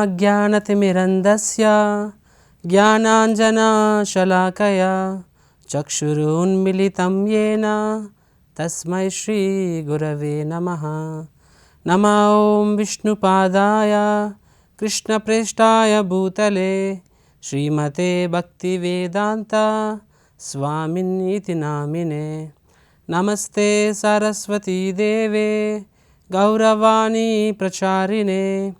ॐ अज्ञानतिमिरन्दस्य ज्ञानाञ्जनाशलाकया चक्षुरुन्मिलितं येन तस्मै श्रीगुरवे नमः। नमः ॐ विष्णुपादाय कृष्णप्रेष्ठाय भूतले श्रीमते भक्तिवेदान्ता स्वामिनीति नामिने। नमस्ते सरस्वतीदेवे, गौरवाणी प्रचारिणे।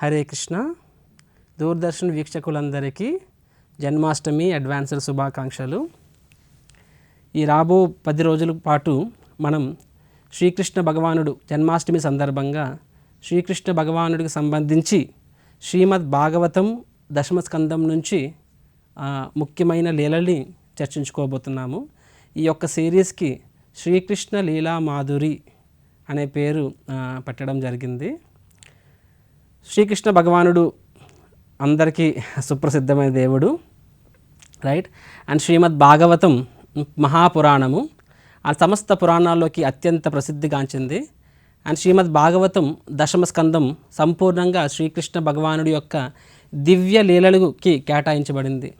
హరే కృష్ణ. దూరదర్శన్ వీక్షకులందరికీ జన్మాష్టమి అడ్వాన్స్డ్ శుభాకాంక్షలు. ఈ రాబో పది రోజుల పాటు మనం శ్రీకృష్ణ భగవానుడు జన్మాష్టమి సందర్భంగా శ్రీకృష్ణ భగవానుడికి సంబంధించి శ్రీమద్ భాగవతం దశమస్కందం నుంచి ముఖ్యమైన లీలల్ని చర్చించుకోబోతున్నాము. ఈ యొక్క సిరీస్కి శ్రీకృష్ణ లీలా మాధురి అనే పేరు పెట్టడం జరిగింది. శ్రీకృష్ణ భగవానుడు అందరికీ సుప్రసిద్ధమైన దేవుడు రైట్ అండ్ శ్రీమద్ భాగవతం మహాపురాణము. ఆ సమస్త పురాణాల్లోకి అత్యంత ప్రసిద్ధిగాంచింది. అండ్ శ్రీమద్ భాగవతం దశమ స్కందం సంపూర్ణంగా శ్రీకృష్ణ భగవానుడి యొక్క దివ్య లీలలకి కేటాయించబడింది.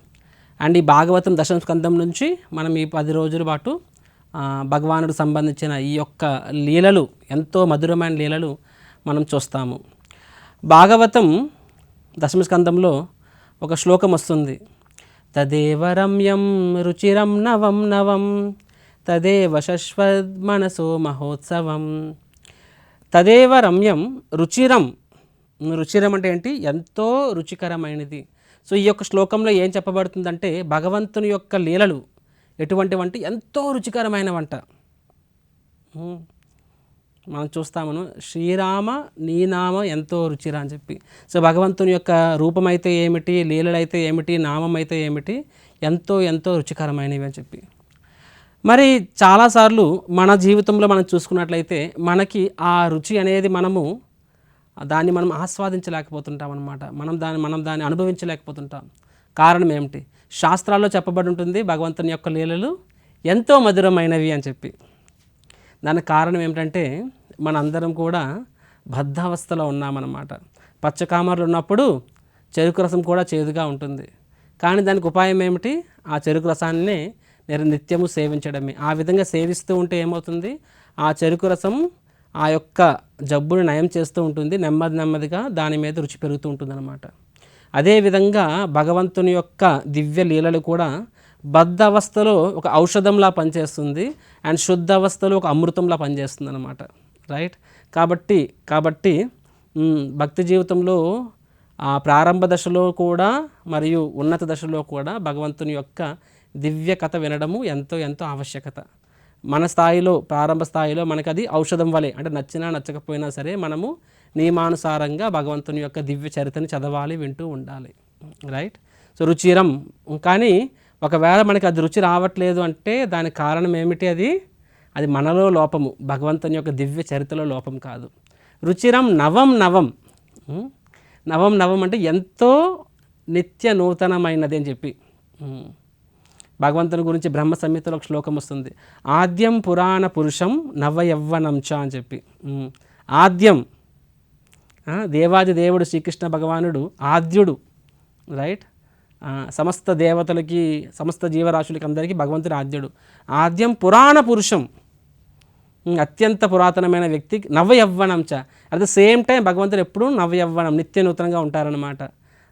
అండ్ ఈ భాగవతం దశమ స్కందం నుంచి మనం ఈ పది రోజుల పాటు భగవానుడు భగవానుడికి సంబంధించిన ఈ యొక్క లీలలు ఎంతో మధురమైన లీలలు మనం చూస్తాము. భాగవతం దశమస్కంధంలో ఒక శ్లోకం వస్తుంది. తదేవ రమ్యం రుచిరం నవం నవం తదేవ శశ్వద్ మనసో మహోత్సవం. తదేవ రమ్యం రుచిరం రుచిరం అంటే ఏంటి? ఎంతో రుచికరమైనది. సో ఈ యొక్క శ్లోకంలో ఏం చెప్పబడుతుందంటే భగవంతుని యొక్క లీలలు ఎటువంటివంటే ఎంతో రుచికరమైన వంట మనం చూస్తామను శ్రీరామ నీ నామ ఎంతో రుచిరా అని చెప్పి. సో భగవంతుని యొక్క రూపం అయితే ఏమిటి లీలలైతే ఏమిటి నామం అయితే ఏమిటి ఎంతో ఎంతో రుచికరమైనవి అని చెప్పి. మరి చాలాసార్లు మన జీవితంలో మనం చూసుకున్నట్లయితే మనకి ఆ రుచి అనేది మనము దాన్ని మనం ఆస్వాదించలేకపోతుంటాం అనమాట మనం దాన్ని మనం దాన్ని అనుభవించలేకపోతుంటాం. కారణం ఏమిటి? శాస్త్రాల్లో చెప్పబడి ఉంటుంది భగవంతుని యొక్క లీలలు ఎంతో మధురమైనవి అని చెప్పి. దానికి కారణం ఏమిటంటే మనందరం కూడా బద్ధావస్థలో ఉన్నామన్నమాట. పచ్చకామర్లు ఉన్నప్పుడు చెరుకు రసం కూడా చేదుగా ఉంటుంది. కానీ దానికి ఉపాయం ఏమిటి? ఆ చెరుకు రసాన్ని నేను నిత్యము సేవించడమే. ఆ విధంగా సేవిస్తూ ఉంటే ఏమవుతుంది? ఆ చెరుకు రసం ఆ యొక్క జబ్బుని నయం చేస్తూ ఉంటుంది. నెమ్మది నెమ్మదిగా దాని మీద రుచి పెరుగుతూ ఉంటుంది అదేవిధంగా భగవంతుని యొక్క దివ్య లీలలు కూడా బద్ధ అవస్థలో ఒక ఔషధంలా పనిచేస్తుంది అండ్ శుద్ధ అవస్థలో ఒక అమృతంలా పనిచేస్తుంది అనమాట రైట్ కాబట్టి కాబట్టి భక్తి జీవితంలో ఆ ప్రారంభ దశలో కూడా మరియు ఉన్నత దశలో కూడా భగవంతుని యొక్క దివ్య కథ వినడము ఎంతో ఎంతో ఆవశ్యకత. మన స్థాయిలో ప్రారంభ స్థాయిలో మనకు అది ఔషధం వలె అంటే నచ్చినా నచ్చకపోయినా సరే మనము నియమానుసారంగా భగవంతుని యొక్క దివ్య చరిత్రని చదవాలి వింటూ ఉండాలి. రైట్ సో రుచిరం. కానీ ఒకవేళ మనకి అది రుచి రావట్లేదు అంటే దానికి కారణం ఏమిటి అది? అది మనలో లోపము. భగవంతుని యొక్క దివ్య చరిత్రలో లోపం కాదు. రుచిరం నవం నవం. నవం నవం అంటే ఎంతో నిత్య నూతనమైనది అని చెప్పి. భగవంతుని గురించి బ్రహ్మ సంహితలో ఒక శ్లోకం వస్తుంది. ఆద్యం పురాణ పురుషం నవ అని చెప్పి. ఆద్యం. దేవాది దేవుడు శ్రీకృష్ణ భగవానుడు ఆద్యుడు. రైట్? సమస్త దేవతలకి సమస్త జీవరాశులకి అందరికీ భగవంతుడు ఆద్యుడు. ఆద్యం పురాణ పురుషం. అత్యంత పురాతనమైన వ్యక్తి నవ చ. అట్ ద సేమ్ టైం భగవంతుడు ఎప్పుడూ నవయవ్వనం నిత్య నూతనంగా ఉంటారనమాట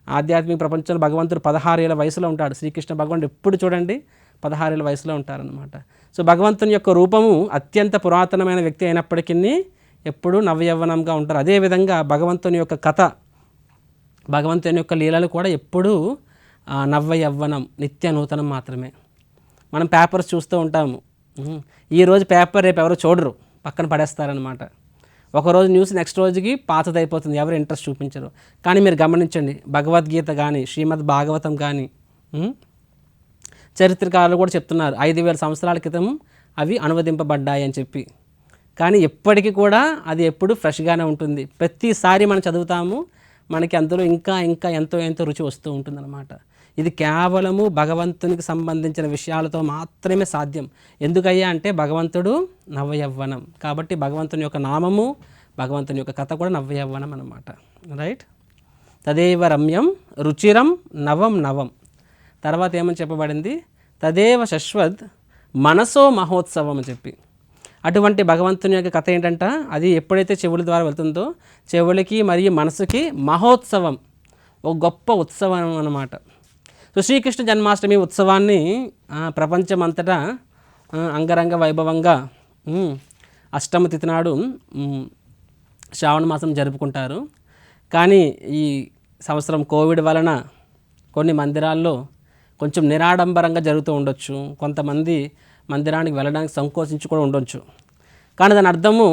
ఆధ్యాత్మిక ప్రపంచంలో భగవంతుడు పదహారేళ్ళ వయసులో ఉంటాడు. శ్రీకృష్ణ భగవానుడు ఎప్పుడు చూడండి పదహారేళ్ళ వయసులో ఉంటారనమాట సో భగవంతుని యొక్క రూపము అత్యంత పురాతనమైన వ్యక్తి అయినప్పటికీ ఎప్పుడూ నవయవ్వనంగా ఉంటారు. అదేవిధంగా భగవంతుని యొక్క కథ భగవంతుని యొక్క లీలలు కూడా ఎప్పుడూ నవ్వ యవ్వనం నిత్య నూతనం మాత్రమే. మనం పేపర్స్ చూస్తూ ఉంటాము. ఈరోజు పేపర్ రేపు ఎవరు చూడరు పక్కన పడేస్తారనమాట ఒకరోజు న్యూస్ నెక్స్ట్ రోజుకి పాతదైపోతుంది ఎవరు ఇంట్రెస్ట్ చూపించరు. కానీ మీరు గమనించండి భగవద్గీత కానీ శ్రీమద్ భాగవతం కానీ చరిత్రకారులు కూడా చెప్తున్నారు ఐదు వేల సంవత్సరాల క్రితం అవి అనువదింపబడ్డాయి అని చెప్పి. కానీ ఎప్పటికీ కూడా అది ఎప్పుడు ఫ్రెష్గానే ఉంటుంది. ప్రతిసారి మనం చదువుతాము మనకి అందులో ఇంకా ఇంకా ఎంతో ఎంతో రుచి వస్తూ ఉంటుందన్నమాట. ఇది కేవలము భగవంతునికి సంబంధించిన విషయాలతో మాత్రమే సాధ్యం. ఎందుకయ్యా అంటే భగవంతుడు నవయవ్వనం కాబట్టి భగవంతుని యొక్క నామము భగవంతుని యొక్క కథ కూడా నవయవ్వనం అనమాట రైట్ తదేవ రమ్యం రుచిరం నవం నవం. తర్వాత ఏమని చెప్పబడింది? తదేవ శశ్వద్ మనసో మహోత్సవం అని చెప్పి. అటువంటి భగవంతుని యొక్క కథ ఏంటంట? అది ఎప్పుడైతే చెవుల ద్వారా వెళ్తుందో చెవులకి మరియు మనసుకి మహోత్సవం. ఒక గొప్ప ఉత్సవం అన్నమాట. సో శ్రీకృష్ణ జన్మాష్టమి ఉత్సవాన్ని ప్రపంచమంతటా అంగరంగ వైభవంగా అష్టమ తిథి నాడు శ్రావణ మాసం జరుపుకుంటారు. కానీ ఈ సంవత్సరం కోవిడ్ వలన కొన్ని మందిరాల్లో కొంచెం నిరాడంబరంగా జరుగుతూ ఉండొచ్చు. కొంతమంది మందిరానికి వెళ్ళడానికి సంకోచించి కూడా ఉండొచ్చు. కానీ దాని అర్థము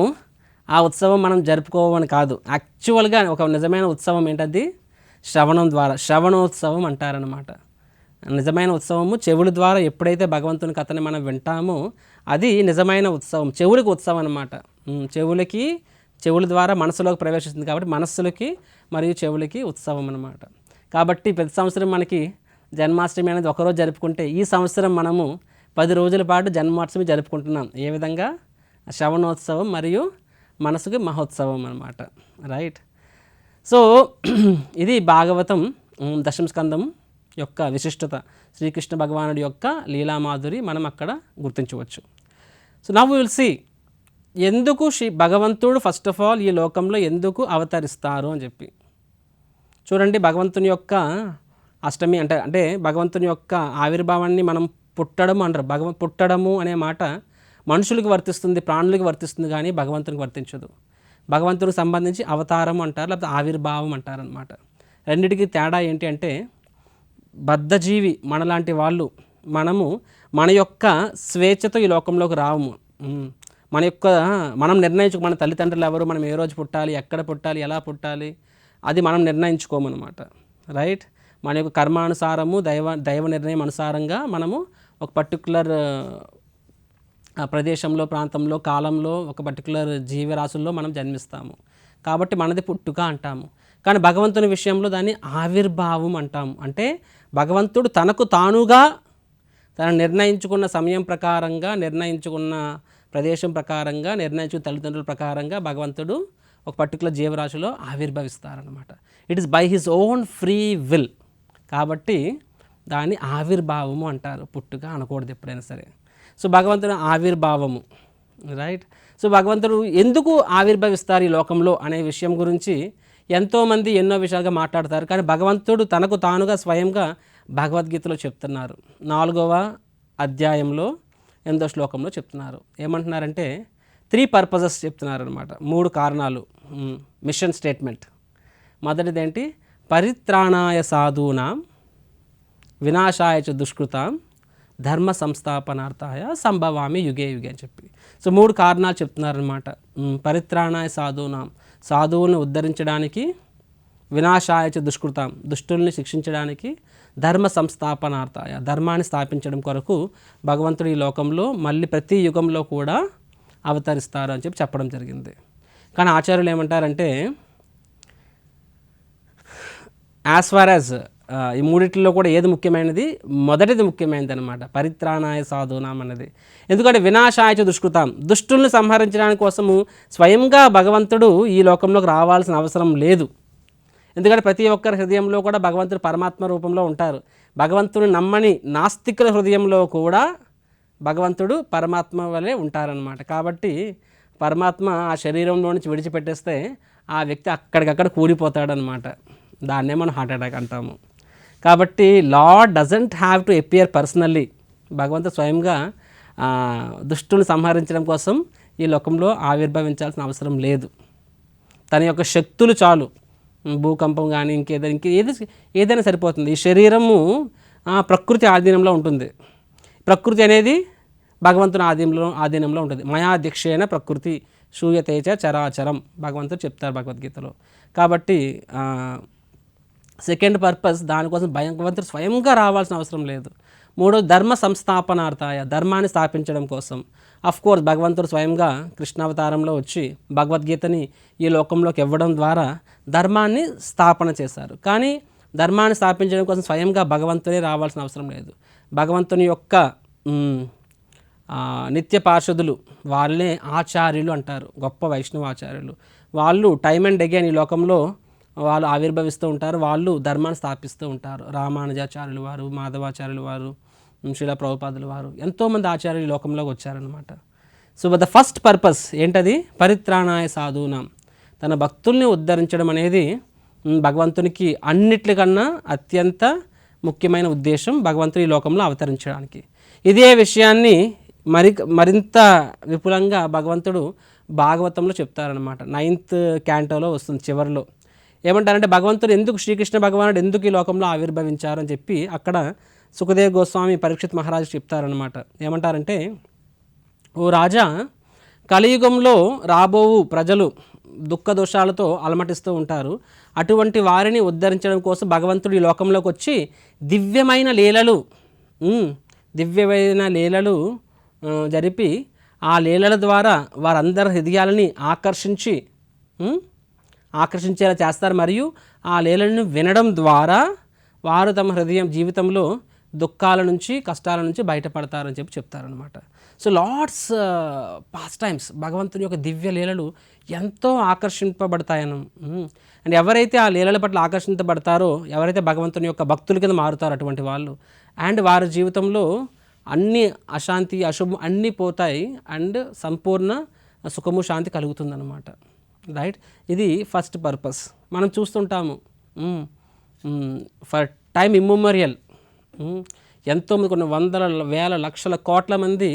ఆ ఉత్సవం మనం జరుపుకోవని కాదు. యాక్చువల్గా ఒక నిజమైన ఉత్సవం ఏంటది? శ్రవణం ద్వారా శ్రవణోత్సవం అంటారనమాట నిజమైన ఉత్సవము చెవుల ద్వారా ఎప్పుడైతే భగవంతుని కథని మనం వింటామో అది నిజమైన ఉత్సవం చెవులకు ఉత్సవం అనమాట చెవులకి చెవుల ద్వారా మనసులోకి ప్రవేశిస్తుంది కాబట్టి మనస్సులకి మరియు చెవులకి ఉత్సవం అనమాట కాబట్టి ప్రతి సంవత్సరం మనకి జన్మాష్టమి అనేది ఒకరోజు జరుపుకుంటే ఈ సంవత్సరం మనము పది రోజుల పాటు జన్మాష్టమి జరుపుకుంటున్నాం. ఏ విధంగా? శ్రవణోత్సవం మరియు మనసుకి మహోత్సవం అనమాట రైట్. సో ఇది భాగవతం దశమస్కందం స్కందం యొక్క విశిష్టత. శ్రీకృష్ణ భగవానుడి యొక్క లీలామాధురి మనం అక్కడ గుర్తించవచ్చు. సో నవ్ విల్ సి ఎందుకు శ్రీ భగవంతుడు ఫస్ట్ ఆఫ్ ఆల్ ఈ లోకంలో ఎందుకు అవతరిస్తారు అని చెప్పి. చూడండి భగవంతుని యొక్క అష్టమి అంటే అంటే భగవంతుని యొక్క ఆవిర్భావాన్ని మనం పుట్టడం అంటారు. భగవ పుట్టడము అనే మాట మనుషులకు వర్తిస్తుంది ప్రాణులకు వర్తిస్తుంది కానీ భగవంతునికి వర్తించదు. భగవంతుడికి సంబంధించి అవతారం అంటారు లేకపోతే ఆవిర్భావం అంటారు అనమాట రెండిటికి తేడా ఏంటి అంటే బద్ధజీవి మనలాంటి వాళ్ళు మనము మన యొక్క స్వేచ్ఛతో ఈ లోకంలోకి రావము. మన యొక్క మనం నిర్ణయించుకో మన తల్లిదండ్రులు ఎవరు మనం ఏ రోజు పుట్టాలి ఎక్కడ పుట్టాలి ఎలా పుట్టాలి అది మనం నిర్ణయించుకోమన్నమాట. రైట్? మన యొక్క కర్మానుసారము దైవ దైవ నిర్ణయం అనుసారంగా మనము ఒక పర్టికులర్ ప్రదేశంలో ప్రాంతంలో కాలంలో ఒక పర్టికులర్ జీవరాశుల్లో మనం జన్మిస్తాము. కాబట్టి మనది పుట్టుక అంటాము. కానీ భగవంతుని విషయంలో దాన్ని ఆవిర్భావం అంటాము. అంటే భగవంతుడు తనకు తానుగా తను నిర్ణయించుకున్న సమయం ప్రకారంగా నిర్ణయించుకున్న ప్రదేశం ప్రకారంగా నిర్ణయించుకున్న తల్లిదండ్రుల ప్రకారంగా భగవంతుడు ఒక పర్టికులర్ జీవరాశిలో ఆవిర్భవిస్తారనమాట it is by his own free will కాబట్టి దాన్ని ఆవిర్భావము అంటారు. పుట్టుక అనకూడదు ఎప్పుడైనా సరే. సో భగవంతుడు ఆవిర్భావము రైట్ సో భగవంతుడు ఎందుకు ఆవిర్భవిస్తారు ఈ లోకంలో అనే విషయం గురించి ఎంతోమంది ఎన్నో విషయాలుగా మాట్లాడతారు కానీ భగవంతుడు తనకు తానుగా స్వయంగా భగవద్గీతలో చెప్తున్నారు. నాలుగవ అధ్యాయంలో ఎనిమిదో శ్లోకంలో చెప్తున్నారు. ఏమంటున్నారంటే త్రీ పర్పజెస్ చెప్తున్నారు అనమాట మూడు కారణాలు. Mission statement. మొదటిదేంటి? పరిత్రాణాయ సాధూనాం వినాశాయ చ దుష్కృతాం ధర్మ సంస్థాపనార్థాయ సంభవామి యుగే యుగే అని చెప్పి. సో మూడు కారణాలు చెప్తున్నారనమాట పరిత్రాణాయ సాధూనాం. సాధువులను ఉద్ధరించడానికి వినాశాయచ దుష్కృతం దుష్కృతాం దుష్టుల్ని శిక్షించడానికి ధర్మ సంస్థాపనార్థాయ ధర్మాన్ని స్థాపించడం కొరకు భగవంతుడు ఈ లోకంలో మళ్ళీ ప్రతి యుగంలో కూడా అవతరిస్తారు అని చెప్పి చెప్పడం జరిగింది. కానీ ఆచార్యులు ఏమంటారంటే యాజ్ ఫార్ యాజ్ ఈ మూడిట్లో కూడా ఏది ముఖ్యమైనది? మొదటిది ముఖ్యమైనది అనమాట పరిత్రాణాయ సాధునాం అన్నది. ఎందుకంటే వినాశాయచ దుష్కృతాం. దుష్టుల్ని సంహరించడానికి కోసము స్వయంగా భగవంతుడు ఈ లోకంలోకి రావాల్సిన అవసరం లేదు. ఎందుకంటే ప్రతి ఒక్కరి హృదయంలో కూడా భగవంతుడు పరమాత్మ రూపంలో ఉంటారు. భగవంతుని నమ్మని నాస్తికుల హృదయంలో కూడా భగవంతుడు పరమాత్మ వలె ఉంటారనమాట కాబట్టి పరమాత్మ ఆ శరీరంలో నుంచి విడిచిపెట్టేస్తే ఆ వ్యక్తి అక్కడికక్కడ కూలిపోతాడనమాట దాన్నే మనం హార్ట్ అటాక్ అంటాము. కాబట్టి lord doesn't have to appear personally భగవంతుడు స్వయంగా దుష్టుని సంహరించడం కోసం ఈ లోకంలో ఆవిర్భవించాల్సిన అవసరం లేదు. తన యొక్క శక్తులు చాలు. భూకంపం కానీ ఇంకేదైనా ఇంకే ఏది ఏదైనా సరిపోతుంది. ఈ శరీరము ప్రకృతి ఆధీనంలో ఉంటుంది. ప్రకృతి అనేది భగవంతుని ఆధీనంలో ఆధీనంలో ఉంటుంది. మయా ప్రకృతి శూయతేజ చరాచరం. భగవంతుడు చెప్తారు భగవద్గీతలో. కాబట్టి సెకండ్ పర్పస్ దానికోసం భగవంతుడు స్వయంగా రావాల్సిన అవసరం లేదు. మూడో ధర్మ సంస్థాపనార్థాయ ధర్మాన్ని స్థాపించడం కోసం. అఫ్ కోర్స్ భగవంతుడు స్వయంగా కృష్ణావతారంలో వచ్చి భగవద్గీతని ఈ లోకంలోకి ఇవ్వడం ద్వారా ధర్మాన్ని స్థాపన చేశారు. కానీ ధర్మాన్ని స్థాపించడం కోసం స్వయంగా భగవంతుడే రావాల్సిన అవసరం లేదు. భగవంతుని యొక్క నిత్య పార్షదులు వాళ్ళే ఆచార్యులు అంటారు. గొప్ప వైష్ణవ ఆచార్యులు వాళ్ళు టైమ్ అండ్ అగైన్ ఈ లోకంలో వాళ్ళు ఆవిర్భవిస్తూ ఉంటారు వాళ్ళు ధర్మాన్ని స్థాపిస్తూ ఉంటారు. రామానుజాచార్యులు వారు మాధవాచార్యులు వారు శిలా ప్రభుపాదులు వారు ఎంతోమంది ఆచార్యులు ఈ లోకంలోకి వచ్చారనమాట సో ద ఫస్ట్ పర్పస్ ఏంటది? పరిత్రాణాయ సాధూనం. తన భక్తుల్ని ఉద్ధరించడం అనేది భగవంతునికి అన్నిట్లకన్నా అత్యంత ముఖ్యమైన ఉద్దేశం భగవంతుడు ఈ లోకంలో అవతరించడానికి. ఇదే విషయాన్ని మరి మరింత విపులంగా భగవంతుడు భాగవతంలో చెప్తారనమాట నైన్త్ క్యాంటోలో వస్తుంది చివరిలో. ఏమంటారంటే భగవంతుడు ఎందుకు శ్రీకృష్ణ భగవానుడు ఎందుకు ఈ లోకంలో ఆవిర్భవించారని చెప్పి అక్కడ సుఖదేవ్ గోస్వామి పరీక్షిత్ మహారాజు చెప్తారనమాట ఏమంటారంటే ఓ రాజా కలియుగంలో రాబోవు ప్రజలు దుఃఖ దోషాలతో అలమటిస్తూ ఉంటారు. అటువంటి వారిని ఉద్ధరించడం కోసం భగవంతుడు ఈ లోకంలోకి వచ్చి దివ్యమైన లీలలు దివ్యమైన లీలలు జరిపి ఆ లీలల ద్వారా వారందరి హృదయాలని ఆకర్షించి ఆకర్షించేలా చేస్తారు. మరియు ఆ లీలలను వినడం ద్వారా వారు తమ హృదయం జీవితంలో దుఃఖాల నుంచి కష్టాల నుంచి బయటపడతారని చెప్పి చెప్తారనమాట సో లార్డ్స్ పాస్ట్ టైమ్స్ భగవంతుని యొక్క దివ్య లీలలు ఎంతో ఆకర్షింపబడతాయను. అండ్ ఎవరైతే ఆ లీలల పట్ల ఆకర్షించబడతారో ఎవరైతే భగవంతుని యొక్క భక్తుల కింద మారుతారో అటువంటి వాళ్ళు అండ్ వారి జీవితంలో అన్ని అశాంతి అశుభం అన్నీ పోతాయి. అండ్ సంపూర్ణ సుఖము శాంతి కలుగుతుందన్నమాట. రైట్? ఇది ఫస్ట్ పర్పస్. మనం చూస్తుంటాము. ఫర్ టైమ్ ఇమ్మోమరియల్ ఎంతోమంది కొన్ని వందల వేల లక్షల కోట్ల మంది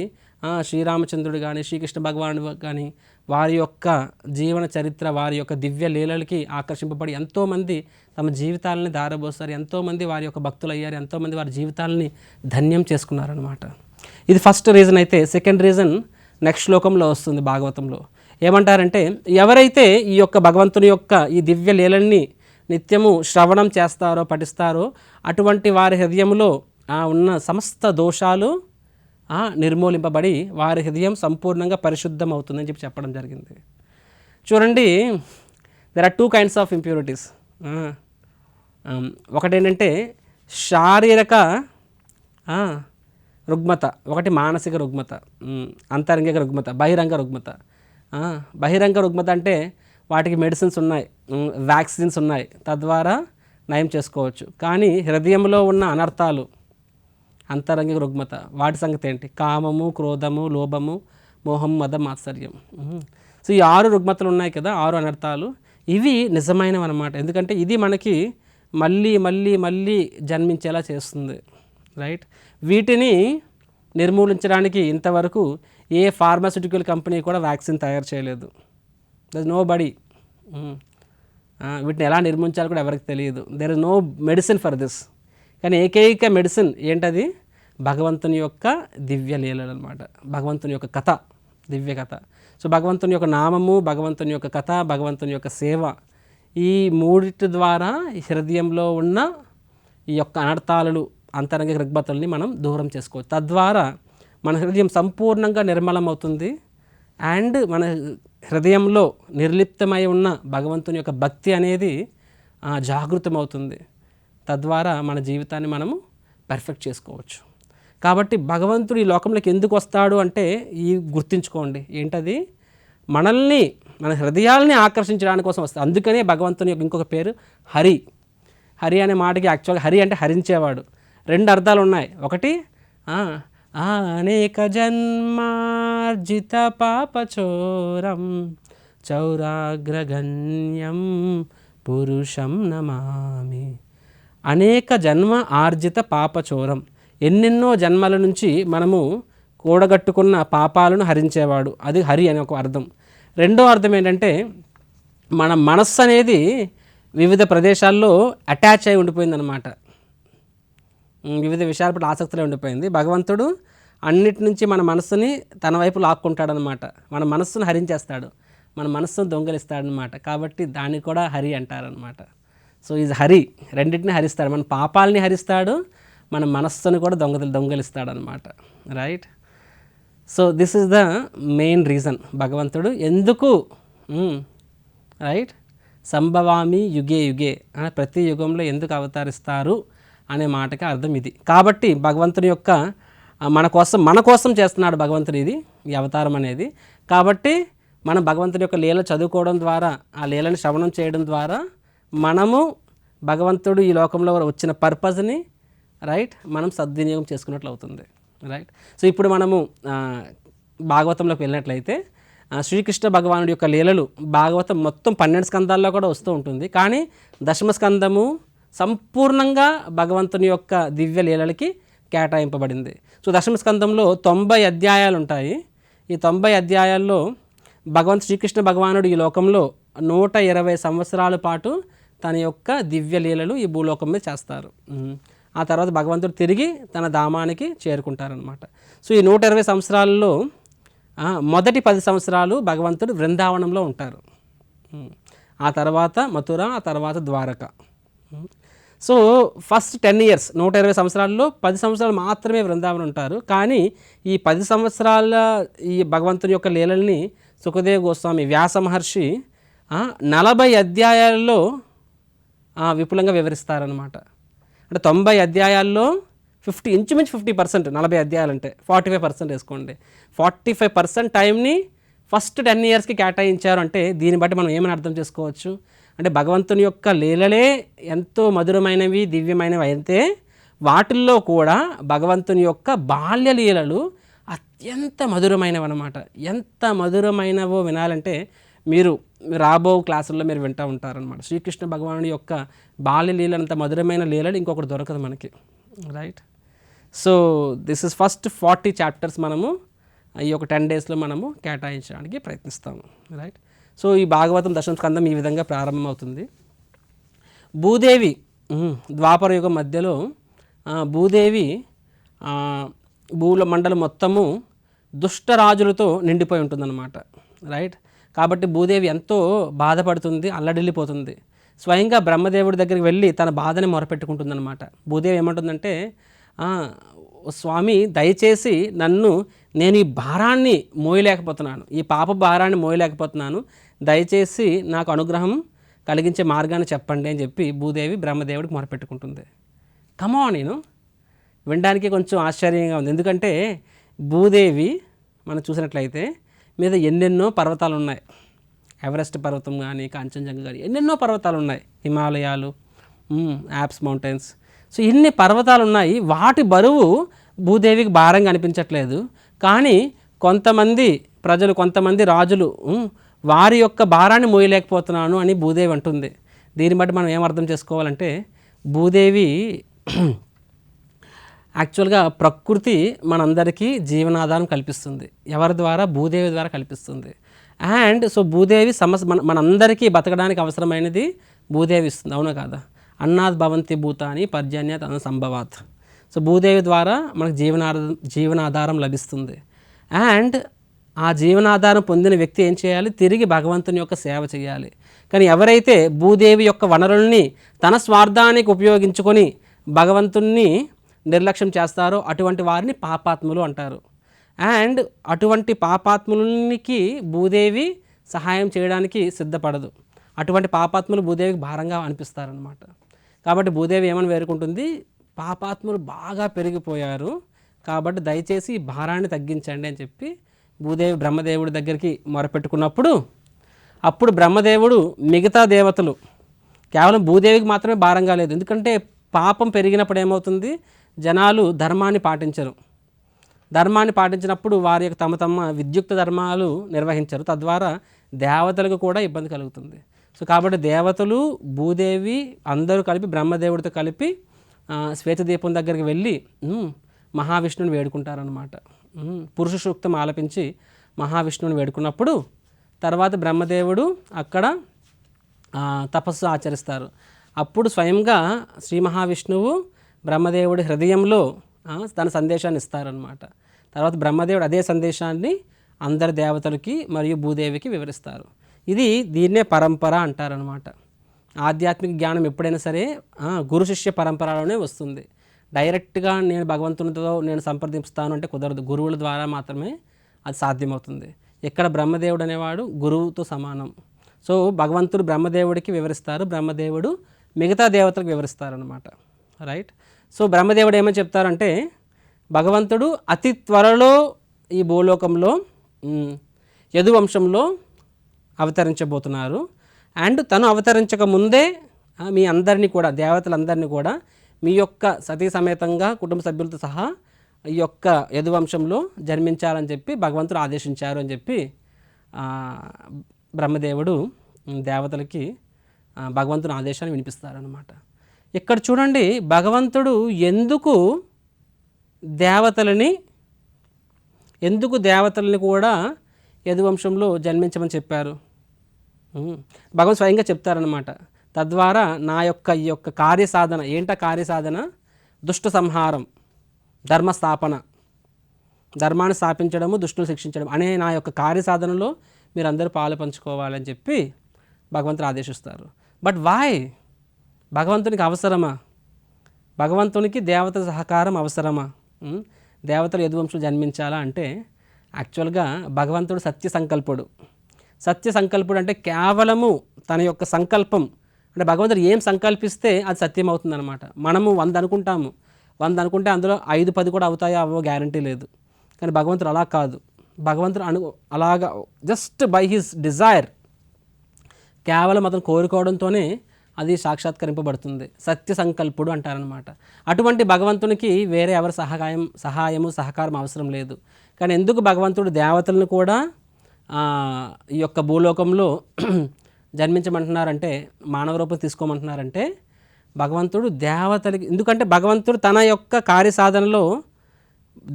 శ్రీరామచంద్రుడు కానీ శ్రీకృష్ణ భగవానుడు కానీ వారి యొక్క జీవన చరిత్ర వారి యొక్క దివ్య లీలలకి ఆకర్షింపబడి ఎంతోమంది తమ జీవితాలని దారబోస్తారు ఎంతోమంది వారి యొక్క భక్తులు అయ్యారు. ఎంతోమంది వారి జీవితాలని ధన్యం చేసుకున్నారనమాట ఇది ఫస్ట్ రీజన్ అయితే సెకండ్ రీజన్ నెక్స్ట్ శ్లోకంలో వస్తుంది భాగవతంలో. ఏమంటారంటే ఎవరైతే ఈ యొక్క భగవంతుని యొక్క ఈ దివ్య లీలల్ని నిత్యము శ్రవణం చేస్తారో పఠిస్తారో అటువంటి వారి హృదయంలో ఉన్న సమస్త దోషాలు నిర్మూలింపబడి వారి హృదయం సంపూర్ణంగా పరిశుద్ధం అవుతుందని చెప్పి చెప్పడం జరిగింది. చూడండి there are two kinds of impurities ఒకటేంటంటే శారీరక రుగ్మత ఒకటి మానసిక రుగ్మత అంతరంగిక రుగ్మత బహిరంగ రుగ్మత. బహిరంగ రుగ్మత అంటే వాటికి మెడిసిన్స్ ఉన్నాయి. వ్యాక్సిన్స్ ఉన్నాయి. తద్వారా నయం చేసుకోవచ్చు. కానీ హృదయంలో ఉన్న అనర్థాలు అంతరంగిక రుగ్మత వాటి సంగతి ఏంటి? కామము క్రోధము లోభము మోహం మదం ఆశ్చర్యం. సో ఈ ఆరు రుగ్మతలు ఉన్నాయి కదా ఆరు అనర్థాలు. ఇవి నిజమైనవి అనమాట ఎందుకంటే ఇది మనకి మళ్ళీ మళ్ళీ మళ్ళీ జన్మించేలా చేస్తుంది. రైట్? వీటిని నిర్మూలించడానికి ఇంతవరకు ఏ ఫార్మాస్యూటికల్ కంపెనీ కూడా వ్యాక్సిన్ తయారు చేయలేదు. దర్ నో బడీ వీటిని ఎలా నిర్మించాలో కూడా ఎవరికి తెలియదు. There is no medicine for this కానీ ఏకైక మెడిసిన్ ఏంటది? భగవంతుని యొక్క దివ్య లీలలు అనమాట భగవంతుని యొక్క కథ దివ్య కథ. సో భగవంతుని యొక్క నామము భగవంతుని యొక్క కథ భగవంతుని యొక్క సేవ ఈ మూడిటి ద్వారా ఈ హృదయంలో ఉన్న ఈ యొక్క అనర్థాలను అంతరంగిక రుగ్మతల్ని మనం దూరం చేసుకోవచ్చు. తద్వారా మన హృదయం సంపూర్ణంగా నిర్మలమవుతుంది. అండ్ మన హృదయంలో నిర్లిప్తమై ఉన్న భగవంతుని యొక్క భక్తి అనేది జాగృతమవుతుంది. తద్వారా మన జీవితాన్ని మనము పర్ఫెక్ట్ చేసుకోవచ్చు. కాబట్టి భగవంతుడు ఈ లోకంలోకి ఎందుకు వస్తాడు అంటే ఈ గుర్తుంచుకోండి. ఏంటది? మనల్ని మన హృదయాల్ని ఆకర్షించడానికి కోసం వస్తుంది అందుకనే భగవంతుని యొక్క ఇంకొక పేరు హరి. హరి అనే మాటకి యాక్చువల్గా హరి అంటే హరించేవాడు. రెండు అర్థాలు ఉన్నాయి ఒకటి అనేక జన్మార్జిత పాపచోరం చౌరాగ్రగణ్యం పురుషం నమామి. అనేక జన్మ ఆర్జిత పాపచోరం. ఎన్నెన్నో జన్మల నుంచి మనము కూడగట్టుకున్న పాపాలను హరించేవాడు. అది హరి అనే ఒక అర్థం. రెండో అర్థం ఏంటంటే మన మనస్సు అనేది వివిధ ప్రదేశాల్లో అటాచ్ అయి ఉండిపోయిందనమాట వివిధ విషయాల పట్ల ఆసక్తిలో ఉండిపోయింది. భగవంతుడు అన్నిటి నుంచి మన మనస్సుని తన వైపు లాక్కుంటాడనమాట. మన మనస్సును హరించేస్తాడు. మన మనస్సును దొంగలిస్తాడనమాట. కాబట్టి దాన్ని కూడా హరి అంటారనమాట. So is Hari. రెండింటిని హరిస్తాడు. మన పాపాలని హరిస్తాడు. మన మనస్సును కూడా దొంగ దొంగలిస్తాడనమాట. Right so this is the main reason భగవంతుడు ఎందుకు రైట్ సంభవామి యుగే యుగే ప్రతి యుగంలో ఎందుకు అవతరిస్తారు? అనే మాటకి అర్థం ఇది. కాబట్టి భగవంతుని యొక్క మన కోసం మన కోసం చేస్తున్నాడు భగవంతుడు ఇది ఈ అవతారం అనేది. కాబట్టి మనం భగవంతుని యొక్క లీల చదువుకోవడం ద్వారా ఆ లీలని శ్రవణం చేయడం ద్వారా మనము భగవంతుడు ఈ లోకంలో వచ్చిన పర్పస్ని రైట్ మనం సద్వినియోగం చేసుకున్నట్లు అవుతుంది. రైట్? సో ఇప్పుడు మనము భాగవతంలోకి వెళ్ళినట్లయితే శ్రీకృష్ణ భగవానుడి యొక్క లీలలు భాగవతం మొత్తం పన్నెండు స్కందాల్లో కూడా వస్తూ ఉంటుంది. కానీ దశమ స్కందము సంపూర్ణంగా భగవంతుని యొక్క దివ్య లీలలకి కేటాయింపబడింది. సో దశమ స్కందంలో తొంభై అధ్యాయాలు ఉంటాయి ఈ తొంభై అధ్యాయాల్లో భగవంత్ శ్రీకృష్ణ భగవానుడు ఈ లోకంలో నూట ఇరవై సంవత్సరాల పాటు తన యొక్క దివ్య లీలలు ఈ భూలోకం మీద చేస్తారు. ఆ తర్వాత భగవంతుడు తిరిగి తన ధామానికి చేరుకుంటారనమాట సో ఈ నూట ఇరవై సంవత్సరాల్లో మొదటి పది సంవత్సరాలు భగవంతుడు బృందావనంలో ఉంటారు. ఆ తర్వాత మథుర ఆ తర్వాత Dwarka. So first ten years నూట ఇరవై సంవత్సరాల్లో పది సంవత్సరాలు మాత్రమే బృందావనం ఉంటారు. కానీ ఈ పది సంవత్సరాల ఈ భగవంతుని యొక్క లీలల్ని సుఖదేవ్ గోస్వామి వ్యాస మహర్షి నలభై అధ్యాయాల్లో విపులంగా వివరిస్తారనమాట అంటే తొంభై అధ్యాయాల్లో ఫిఫ్టీ ఇంచుమించు ఫిఫ్టీ పర్సెంట్ నలభై అధ్యాయాలు అంటే ఫార్టీ ఫైవ్ పర్సెంట్ వేసుకోండి. ఫార్టీ ఫైవ్ పర్సెంట్ టైంని ఫస్ట్ టెన్ ఇయర్స్కి కేటాయించారు అంటే దీన్ని బట్టి మనం ఏమని అర్థం చేసుకోవచ్చు? అంటే భగవంతుని యొక్క లీలలే ఎంతో మధురమైనవి దివ్యమైనవి అయితే వాటిల్లో కూడా భగవంతుని యొక్క బాల్య లీలలు అత్యంత మధురమైనవి అనమాట ఎంత మధురమైనవో వినాలంటే మీరు రాబో క్లాసుల్లో మీరు వింటూ ఉంటారనమాట శ్రీకృష్ణ భగవానుడి యొక్క బాల్య లీలంత మధురమైన లీలలు ఇంకొకటి దొరకదు మనకి. Right so this is first forty chapters మనము ఈ ఒక టెన్ డేస్లో మనము కేటాయించడానికి ప్రయత్నిస్తాము. రైట్ సో ఈ భాగవతం దశమ స్కందం ఈ విధంగా ప్రారంభమవుతుంది. భూదేవి ద్వాపర యుగం మధ్యలో భూదేవి భూల మండలం మొత్తము దుష్టరాజులతో నిండిపోయి ఉంటుందన్నమాట. రైట్ కాబట్టి భూదేవి ఎంతో బాధపడుతుంది అల్లడిల్లిపోతుంది. స్వయంగా బ్రహ్మదేవుడి దగ్గరికి వెళ్ళి తన బాధని మొరపెట్టుకుంటుందన్నమాట. భూదేవి ఏమంటుందంటే స్వామి దయచేసి నన్ను నేను ఈ భారాన్ని మోయలేకపోతున్నాను. ఈ పాప భారాన్ని మోయలేకపోతున్నాను. దయచేసి నాకు అనుగ్రహం కలిగించే మార్గాన్ని చెప్పండి అని చెప్పి భూదేవి బ్రహ్మదేవుడికి మొరపెట్టుకుంటుంది. కమా నేను వినడానికి కొంచెం ఆశ్చర్యంగా ఉంది. ఎందుకంటే భూదేవి మనం చూసినట్లయితే మీద ఎన్నెన్నో పర్వతాలు ఉన్నాయి ఎవరెస్ట్ పర్వతం కానీ కాంచనజంగా కానీ ఎన్నెన్నో పర్వతాలు ఉన్నాయి హిమాలయాలు యాప్స్ మౌంటైన్స్. సో ఇన్ని పర్వతాలు ఉన్నాయి వాటి బరువు భూదేవికి భారంగా అనిపించట్లేదు. కానీ కొంతమంది ప్రజలు కొంతమంది రాజులు వారి యొక్క భారాన్ని మోయలేకపోతున్నాను అని భూదేవి అంటుంది. దీన్ని బట్టి మనం ఏమర్థం చేసుకోవాలంటే భూదేవి యాక్చువల్గా ప్రకృతి మనందరికీ జీవనాధారం కల్పిస్తుంది. ఎవరి ద్వారా? భూదేవి ద్వారా కల్పిస్తుంది. అండ్ సో భూదేవి సమస్య మన మనందరికీ బతకడానికి అవసరమైనది భూదేవి ఇస్తుంది. అవునా కాదా? అన్నాద్ భవంతి భూతాని పర్జన్యత్ అన్న సంభవాత్. సో భూదేవి ద్వారా మనకు జీవనాధారం జీవనాధారం లభిస్తుంది. అండ్ ఆ జీవనాధారం పొందిన వ్యక్తి ఏం చేయాలి? తిరిగి భగవంతుని యొక్క సేవ చేయాలి. కానీ ఎవరైతే భూదేవి యొక్క వనరుల్ని తన స్వార్థానికి ఉపయోగించుకొని భగవంతుణ్ణి నిర్లక్ష్యం చేస్తారో అటువంటి వారిని పాపాత్ములు అంటారు. అండ్ అటువంటి పాపాత్ములకి భూదేవి సహాయం చేయడానికి సిద్ధపడదు. అటువంటి పాపాత్ములు భూదేవికి భారంగా అనిపిస్తారనమాట కాబట్టి భూదేవి ఏమని వేరుకుంటుంది పాపాత్ములు బాగా పెరిగిపోయారు. కాబట్టి దయచేసి ఈ భారాన్ని తగ్గించండి అని చెప్పి భూదేవి బ్రహ్మదేవుడి దగ్గరికి మొరపెట్టుకున్నప్పుడు అప్పుడు బ్రహ్మదేవుడు మిగతా దేవతలు కేవలం భూదేవికి మాత్రమే భారంగా లేదు. ఎందుకంటే పాపం పెరిగినప్పుడు ఏమవుతుంది? జనాలు ధర్మాన్ని పాటించరు. ధర్మాన్ని పాటించినప్పుడు వారి యొక్క తమ తమ విద్యుక్త ధర్మాలు నిర్వహించరు. తద్వారా దేవతలకు కూడా ఇబ్బంది కలుగుతుంది. సో కాబట్టి దేవతలు భూదేవి అందరూ కలిపి బ్రహ్మదేవుడితో కలిపి శ్వేతదీపం దగ్గరికి వెళ్ళి మహావిష్ణుని వేడుకుంటారనమాట పురుష సూక్తం ఆలపించి మహావిష్ణువుని వేడుకున్నప్పుడు తర్వాత బ్రహ్మదేవుడు అక్కడ తపస్సు ఆచరిస్తారు. అప్పుడు స్వయంగా శ్రీ మహావిష్ణువు బ్రహ్మదేవుడి హృదయంలో తన సందేశాన్ని ఇస్తారనమాట తర్వాత బ్రహ్మదేవుడు అదే సందేశాన్ని అందరి దేవతలకి మరియు భూదేవికి వివరిస్తారు. ఇది దీన్నే పరంపర అంటారనమాట ఆధ్యాత్మిక జ్ఞానం ఎప్పుడైనా సరే గురు శిష్య పరంపరలోనే వస్తుంది. డైరెక్ట్గా నేను భగవంతునితో నేను సంప్రదిస్తాను అంటే కుదరదు. గురువుల ద్వారా మాత్రమే అది సాధ్యమవుతుంది. ఇక్కడ బ్రహ్మదేవుడు అనేవాడు గురువుతో సమానం. సో భగవంతుడు బ్రహ్మదేవుడికి వివరిస్తారు. బ్రహ్మదేవుడు మిగతా దేవతలకు వివరిస్తారనమాట రైట్? సో బ్రహ్మదేవుడు ఏమని చెప్తారంటే భగవంతుడు అతి త్వరలో ఈ భూలోకంలో యదువంశంలో అవతరించబోతున్నారు. అండ్ తను అవతరించక ముందే మీ అందరినీ కూడా దేవతలందరినీ కూడా మీ యొక్క సతీ సమేతంగా కుటుంబ సభ్యులతో సహా ఈ యొక్క యదువంశంలో జన్మించాలని చెప్పి భగవంతుడు ఆదేశించారు అని చెప్పి బ్రహ్మదేవుడు దేవతలకి భగవంతుని ఆదేశాన్ని వినిపిస్తారనమాట ఇక్కడ చూడండి భగవంతుడు ఎందుకు దేవతలని ఎందుకు దేవతలని కూడా యదువంశంలో జన్మించమని చెప్పారు ఉమ్. భగవంతు స్వయంగా చెప్తారనమాట తద్వారా నా యొక్క ఈ యొక్క కార్యసాధన ఏంట కార్యసాధన? దుష్ట సంహారం ధర్మ స్థాపన ధర్మాన్ని స్థాపించడము దుష్టును శిక్షించడం అనే నా యొక్క కార్యసాధనలో మీరు అందరూ పాలు పంచుకోవాలని చెప్పి భగవంతుడు ఆదేశిస్తారు. బట్ వాయ్ భగవంతునికి అవసరమా? భగవంతునికి దేవతల సహకారం అవసరమా? దేవతలు యదువంశులు జన్మించాలా అంటే యాక్చువల్గా భగవంతుడు సత్య సంకల్పుడు సత్య సంకల్పుడు అంటే కేవలము తన యొక్క సంకల్పం అంటే భగవంతుడు ఏం సంకల్పిస్తే అది సత్యం అవుతుందన్నమాట మనము వంద అనుకుంటాము. వంద అనుకుంటే అందులో ఐదు పది కూడా అవుతాయో అవో గ్యారంటీ లేదు. కానీ భగవంతుడు అలా కాదు. భగవంతుడు అను అలాగా జస్ట్ బై హిస్ డిజైర్ కేవలం అతను కోరుకోవడంతోనే అది సాక్షాత్కరింపబడుతుంది. సత్య సంకల్పుడు అంటారనమాట అటువంటి భగవంతునికి వేరే ఎవరి సహాయం సహాయము సహకారం అవసరం లేదు. కానీ ఎందుకు భగవంతుడు దేవతలను కూడా ఈ యొక్క భూలోకంలో జన్మించమంటున్నారంటే మానవ రూపం తీసుకోమంటున్నారంటే భగవంతుడు దేవతలకి ఎందుకంటే భగవంతుడు తన యొక్క కార్యసాధనలో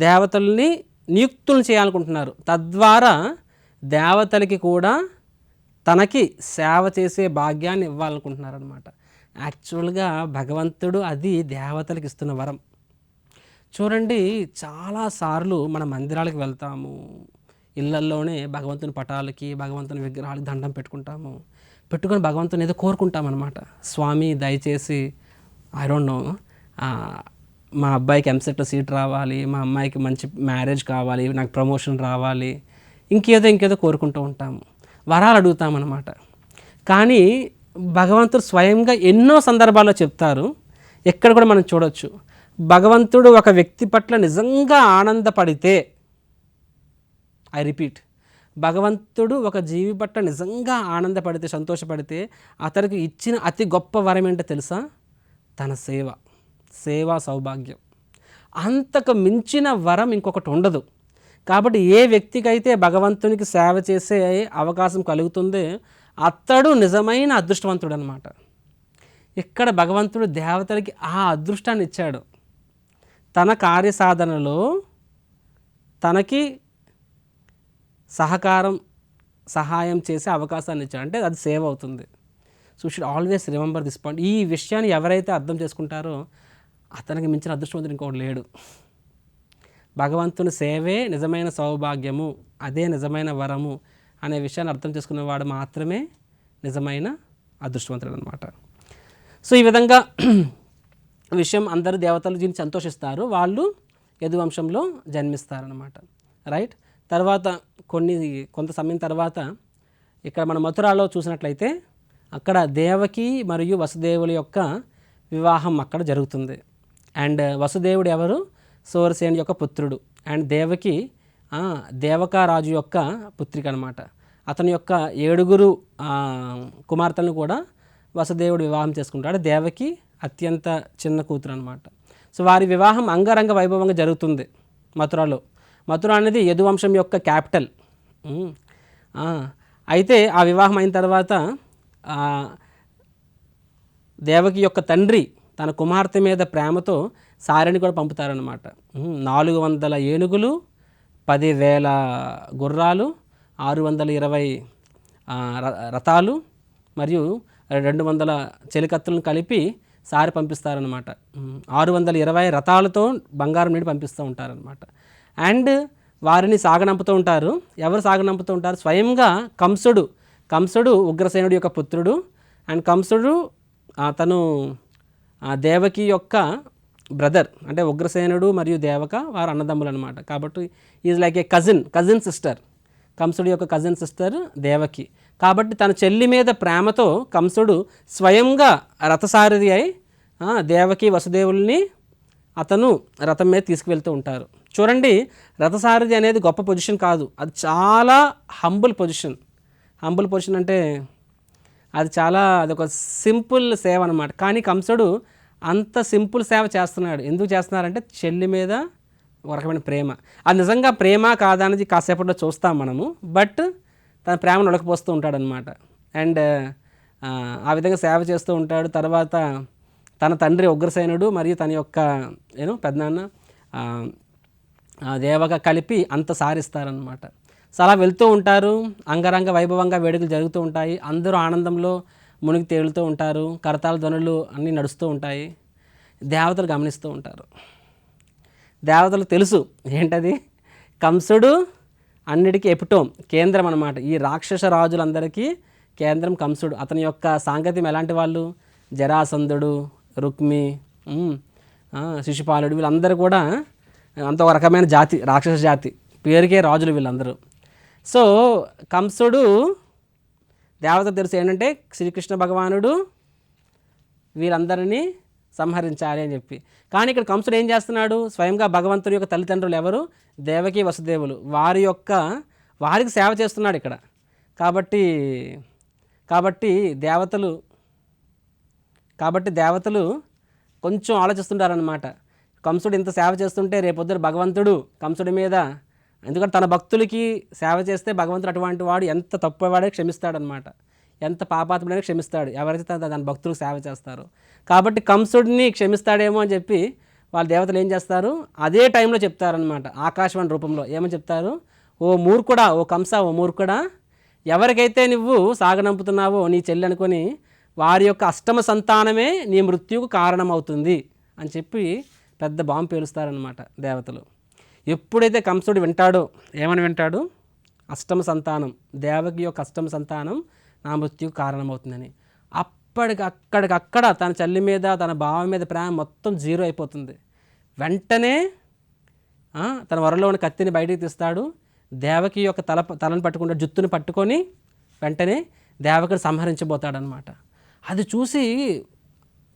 దేవతల్ని నియుక్తులు చేయాలనుకుంటున్నారు. తద్వారా దేవతలకి కూడా తనకి సేవ చేసే భాగ్యాన్ని ఇవ్వాలనుకుంటున్నారు అనమాట యాక్చువల్గా భగవంతుడు అది దేవతలకు ఇస్తున్న వరం. చూడండి చాలాసార్లు మన మందిరాలకు వెళ్తాము. ఇళ్ళల్లోనే భగవంతుని పటాలకి భగవంతుని విగ్రహాలకి దండం పెట్టుకుంటాము. పెట్టుకొని భగవంతుని ఏదో కోరుకుంటాం అనమాట స్వామి దయచేసి ఐ డోంట్ నో మా అబ్బాయికి ఎంసెట్లో సీట్ రావాలి మా అమ్మాయికి మంచి మ్యారేజ్ కావాలి నాకు ప్రమోషన్ రావాలి ఇంకేదో ఇంకేదో కోరుకుంటూ ఉంటాము. వరాలు అడుగుతామన్నమాట. కానీ భగవంతుడు స్వయంగా ఎన్నో సందర్భాల్లో చెప్తారు ఎక్కడ కూడా మనం చూడొచ్చు. భగవంతుడు ఒక వ్యక్తి పట్ల నిజంగా ఆనందపడితే ఐ రిపీట్ భగవంతుడు ఒక జీవి పట్ల నిజంగా ఆనందపడితే సంతోషపడితే అతనికి ఇచ్చిన అతి గొప్ప వరం ఏంటో తెలుసా? తన సేవ సేవా సౌభాగ్యం. అంతకు మించిన వరం ఇంకొకటి ఉండదు. కాబట్టి ఏ వ్యక్తికైతే భగవంతునికి సేవ చేసే అవకాశం కలుగుతుంది అతడు నిజమైన అదృష్టవంతుడు అనమాట ఇక్కడ భగవంతుడు దేవతలకి ఆ అదృష్టాన్ని ఇచ్చాడు. తన కార్యసాధనలో తనకి సహకారం సహాయం చేసే అవకాశాన్ని ఇచ్చాడు. అంటే అది సేవ్ అవుతుంది. So should always remember this point ఈ విషయాన్ని ఎవరైతే అర్థం చేసుకుంటారో అతనికి మించిన అదృష్టవంతుడు ఇంకోటి లేడు. భగవంతుని సేవే నిజమైన సౌభాగ్యము అదే నిజమైన వరము అనే విషయాన్ని అర్థం చేసుకున్నవాడు మాత్రమే నిజమైన అదృష్టవంతుడు అనమాట సో ఈ విధంగా విషయం అందరు దేవతలు దీన్ని సంతోషిస్తారు. వాళ్ళు యదువంశంలో జన్మిస్తారనమాట రైట్ తర్వాత కొన్ని కొంత సమయం తర్వాత ఇక్కడ మన మథురాలో చూసినట్లయితే అక్కడ దేవకి మరియు వసుదేవుల యొక్క వివాహం అక్కడ జరుగుతుంది. అండ్ వసుదేవుడు ఎవరు? సోరసేని యొక్క పుత్రుడు. అండ్ దేవకి దేవకారాజు యొక్క పుత్రిక అనమాట అతని యొక్క ఏడుగురు కుమార్తెలను కూడా వసుదేవుడు వివాహం చేసుకుంటాడు. దేవకి అత్యంత చిన్న కూతురు అనమాట సో వారి వివాహం అంగరంగ వైభవంగా జరుగుతుంది మథురాలో. మథుర అనేది యదువంశం యొక్క క్యాపిటల్. అయితే ఆ వివాహం అయిన తర్వాత దేవకి యొక్క తండ్రి తన కుమార్తె మీద ప్రేమతో సారిని కూడా పంపుతారనమాట నాలుగు వందల ఏనుగులు పదివేల గుర్రాలు ఆరు వందల ఇరవై ర- రథాలు మరియు రెండు వందల చెలికత్తులను కలిపి సారి పంపిస్తారనమాట ఆరు వందల ఇరవై రథాలతో బంగారం నుండి పంపిస్తూ ఉంటారనమాట అండ్ వారిని సాగనంపుతూ ఉంటారు. ఎవరు సాగనంపుతూ ఉంటారు? స్వయంగా కంసుడు. కంసుడు ఉగ్రసేనుడి యొక్క పుత్రుడు. అండ్ కంసుడు తను దేవకి యొక్క బ్రదర్. అంటే ఉగ్రసేనుడు మరియు దేవక వారు అన్నదమ్ములు అనమాట కాబట్టి is like a cousin cousin sister. కంసుడి యొక్క కజిన్ సిస్టర్ దేవకి. కాబట్టి తన చెల్లి మీద ప్రేమతో కంసుడు స్వయంగా రథసారథి అయి దేవకి వసుదేవుల్ని అతను రథం మీద తీసుకువెళ్తూ ఉంటారు. చూడండి రథసారథి అనేది గొప్ప పొజిషన్ కాదు. అది చాలా హంబుల్ పొజిషన్. హంబుల్ పొజిషన్ అంటే అది చాలా అదొక సింపుల్ సేవ అనమాట కానీ కంసుడు అంత సింపుల్ సేవ చేస్తున్నాడు. ఎందుకు చేస్తున్నారంటే చెల్లి మీద ఒక రకమైన ప్రేమ. అది నిజంగా ప్రేమ కాదా అనేది కాసేపట్లో చూస్తాం మనము. బట్ తన ప్రేమను ఉడకపోస్తూ ఉంటాడనమాట అండ్ ఆ విధంగా సేవ చేస్తూ ఉంటాడు. తర్వాత తన తండ్రి ఉగ్రసేనుడు మరియు తన యొక్క ఏను పెద్దనాన్న దేవగా కలిపి అంత సారిస్తారనమాట సో అలా వెళ్తూ ఉంటారు. అంగరంగ వైభవంగా వేడుకలు జరుగుతూ ఉంటాయి. అందరూ ఆనందంలో మునిగి తేలుతూ ఉంటారు. కరతాల ధ్వనులు అన్నీ నడుస్తూ ఉంటాయి. దేవతలు గమనిస్తూ ఉంటారు. దేవతలు తెలుసు ఏంటది? కంసుడు అన్నిటికీ ఎపిటోమ్ కేంద్రం అనమాట ఈ రాక్షస రాజులందరికీ కేంద్రం కంసుడు. అతని యొక్క సాంగత్యం ఎలాంటి వాళ్ళు? జరాసంధుడు రుక్మి శిశుపాలుడు వీళ్ళందరూ కూడా అంత ఒక రకమైన జాతి రాక్షస జాతి. పేరుకే రాజులు వీళ్ళందరూ. సో కంసుడు దేవత తెలుసు ఏంటంటే శ్రీకృష్ణ భగవానుడు వీరందరినీ సంహరించాలి అని చెప్పి. కానీ ఇక్కడ కంసుడు ఏం చేస్తున్నాడు? స్వయంగా భగవంతుడి యొక్క తల్లిదండ్రులు ఎవరు? దేవకి వసుదేవులు. వారి యొక్క వారికి సేవ చేస్తున్నాడు ఇక్కడ. కాబట్టి కాబట్టి దేవతలు కాబట్టి దేవతలు కొంచెం ఆలోచిస్తుంటారనమాట కంసుడు ఇంత సేవ చేస్తుంటే రేపొద్దున భగవంతుడు కంసుడి మీద ఎందుకంటే తన భక్తులకి సేవ చేస్తే భగవంతుడు అటువంటి వాడు ఎంత తప్పువాడే క్షమిస్తాడనమాట ఎంత పాపాత్ముడైనా క్షమిస్తాడు. ఎవరైతే తన తన భక్తులకు సేవ చేస్తారో. కాబట్టి కంసుడిని క్షమిస్తాడేమో అని చెప్పి వాళ్ళ దేవతలు ఏం చేస్తారు? అదే టైంలో చెప్తారనమాట ఆకాశవాణి రూపంలో. ఏమని చెప్తారు? ఓ మూర్ఖుడా ఓ కంస ఓ మూర్ఖుడా ఎవరికైతే నువ్వు సాగనంపుతున్నావో నీ చెల్లి అనుకొని వారి యొక్క అష్టమ సంతానమే నీ మృత్యుకు కారణమవుతుంది అని చెప్పి పెద్ద బాంబు పేలుస్తారనమాట దేవతలు. ఎప్పుడైతే కంసుడు వింటాడో ఏమని వింటాడు? అష్టమ సంతానం దేవకి యొక్క అష్టమ సంతానం నా మృత్యుకు కారణమవుతుందని. అప్పటికి అక్కడికక్కడ తన చెల్లి మీద తన బావ మీద ప్రేమ మొత్తం జీరో అయిపోతుంది. వెంటనే తన తన ఉన్న కత్తిని బయటికి తీస్తాడు. దేవకి యొక్క తల తలను పట్టుకుంటాడు జుత్తుని పట్టుకొని వెంటనే దేవకుడు సంహరించబోతాడనమాట అది చూసి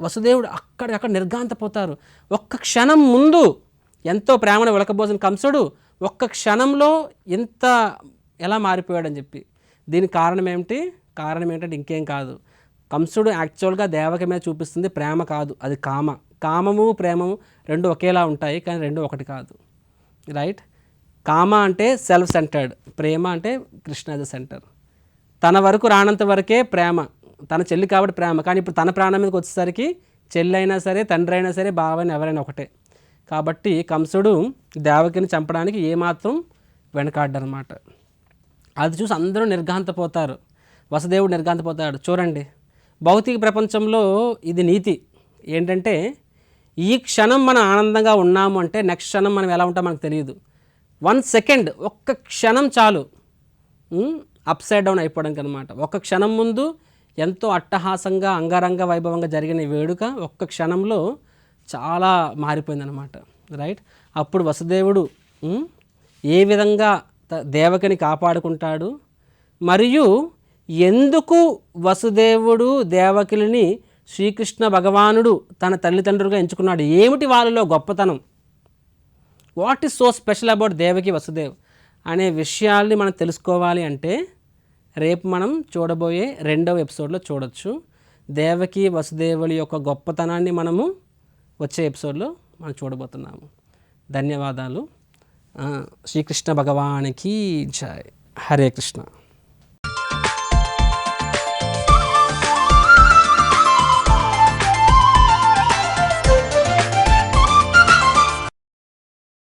వసుదేవుడు అక్కడక్కడ నిర్గాంతపోతారు ఒక్క క్షణం ముందు ఎంతో ప్రేమను వెలకబోసిన కంసుడు ఒక్క క్షణంలో ఇంత ఎలా మారిపోయాడని చెప్పి. దీనికి కారణం ఏమిటి? కారణం ఏంటంటే ఇంకేం కాదు. కంసుడు యాక్చువల్గా దేవకి మీద చూపిస్తుంది ప్రేమ కాదు అది కామ. కామము ప్రేమము రెండు ఒకేలా ఉంటాయి కానీ రెండు ఒకటి కాదు. రైట్? కామ అంటే సెల్ఫ్ సెంటర్డ్ ప్రేమ అంటే కృష్ణ సెంటర్. తన వరకు రానంత వరకే ప్రేమ. తన చెల్లి కాబట్టి ప్రేమ. కానీ ఇప్పుడు తన ప్రాణం మీదకి వచ్చేసరికి చెల్లి అయినా సరే తండ్రి అయినా సరే బావని ఎవరైనా ఒకటే. కాబట్టి కంసుడు దేవకిని చంపడానికి ఏమాత్రం వెనకాడ్డనమాట అది చూసి అందరూ నిర్ఘాంతపోతారు. వసుదేవుడు నిర్ఘాంతపోతాడు. చూడండి. భౌతిక ప్రపంచంలో ఇది నీతి. ఏంటంటే ఈ క్షణం మనం ఆనందంగా ఉన్నాము అంటే నెక్స్ట్ క్షణం మనం ఎలా ఉంటామో మనకు తెలియదు. వన్ సెకండ్ ఒక్క క్షణం చాలు. అప్సైడ్ డౌన్ అయిపోవడానికి అనమాట ఒక్క క్షణం ముందు ఎంతో అట్టహాసంగా అంగరంగ వైభవంగా జరిగిన వేడుక ఒక్క క్షణంలో చాలా మారిపోయిందనమాట రైట్ అప్పుడు వసుదేవుడు ఏ విధంగా దేవకిని కాపాడుకుంటాడు? మరియు ఎందుకు వసుదేవుడు దేవకిని శ్రీకృష్ణ భగవానుడు తన తల్లిదండ్రులుగా ఎంచుకున్నాడు? ఏమిటి వాళ్ళలో గొప్పతనం? What is so special about Devaki Vasudev? అనే విషయాల్ని మనం తెలుసుకోవాలి అంటే రేపు మనం చూడబోయే రెండవ ఎపిసోడ్లో చూడొచ్చు. దేవకి వసుదేవుల యొక్క గొప్పతనాన్ని మనము వచ్చే ఎపిసోడ్లో మనం చూడబోతున్నాము. ధన్యవాదాలు. శ్రీకృష్ణ భగవానికి జై. హరే కృష్ణ.